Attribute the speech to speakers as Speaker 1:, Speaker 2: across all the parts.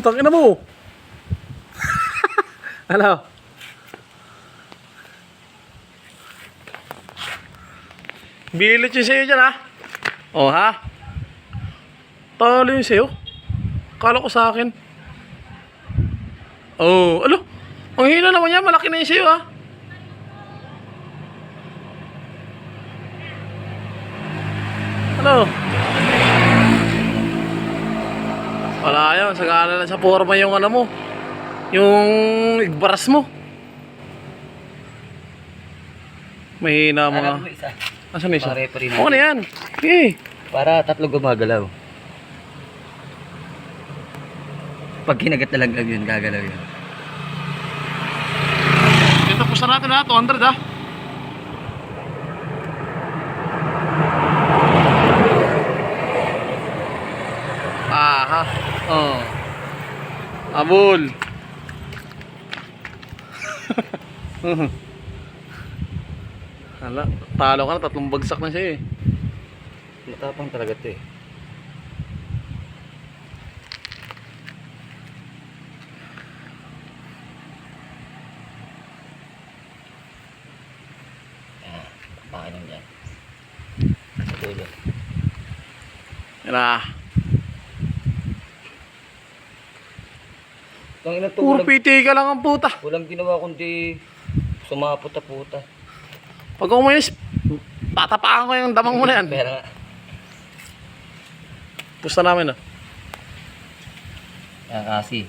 Speaker 1: Putang ina mo. ano? Bilit yung sa'yo dyan ha. O ha? Talo yung sa'yo. Kala ko sa akin. Oh, alo. Ang hina naman yan. Malaki na yung sa'yo ha. Ano? Wala yun. Sagala na sa forma yung ano mo. Yung igbaras mo. Mahina mga...
Speaker 2: Alam mo isa.
Speaker 1: Asan isa?
Speaker 2: Pare pa rin
Speaker 1: Oo na yan. Okay.
Speaker 2: Para tatlo gumagalaw. Pag kinagat na lang yun, gagalaw yun.
Speaker 1: Ito po sa natin ha. 200 ha. Aha. Oh. Abul. Hala, talo ka na, tatlong bagsak na siya eh.
Speaker 2: Matapang talaga eh. Ah, Pakain lang dyan. Sa dulo.
Speaker 1: Yan na.
Speaker 2: Ang ina to,
Speaker 1: Puro
Speaker 2: walang,
Speaker 1: PT ka lang ang puta.
Speaker 2: walang ginawa kundi sumapot na puta.
Speaker 1: Pag umayos, tatapakan ko yung damang mo na yan.
Speaker 2: Pero nga,
Speaker 1: Pusta namin ah.
Speaker 2: ah, kasi.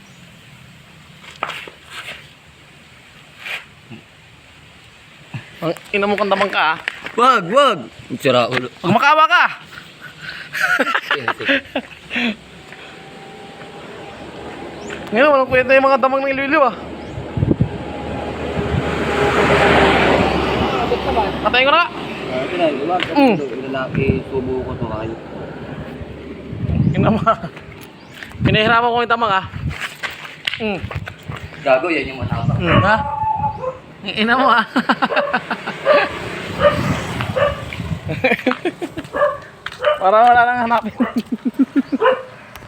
Speaker 1: Ang ina mo kang damang ka ah.
Speaker 2: Wag, wag! Sira ulo.
Speaker 1: Pag makawa ka! Ngayon, walang kwenta yung mga damang ng ililiw ah. Patayin ko na. Mm.
Speaker 2: Subo ko to kayo.
Speaker 1: Ina mo ah. Pinahirapan ko yung damang ah. Mm.
Speaker 2: Gago, yan yung matapang.
Speaker 1: Mm, ha? Ina mo ah. Para wala nang hanapin.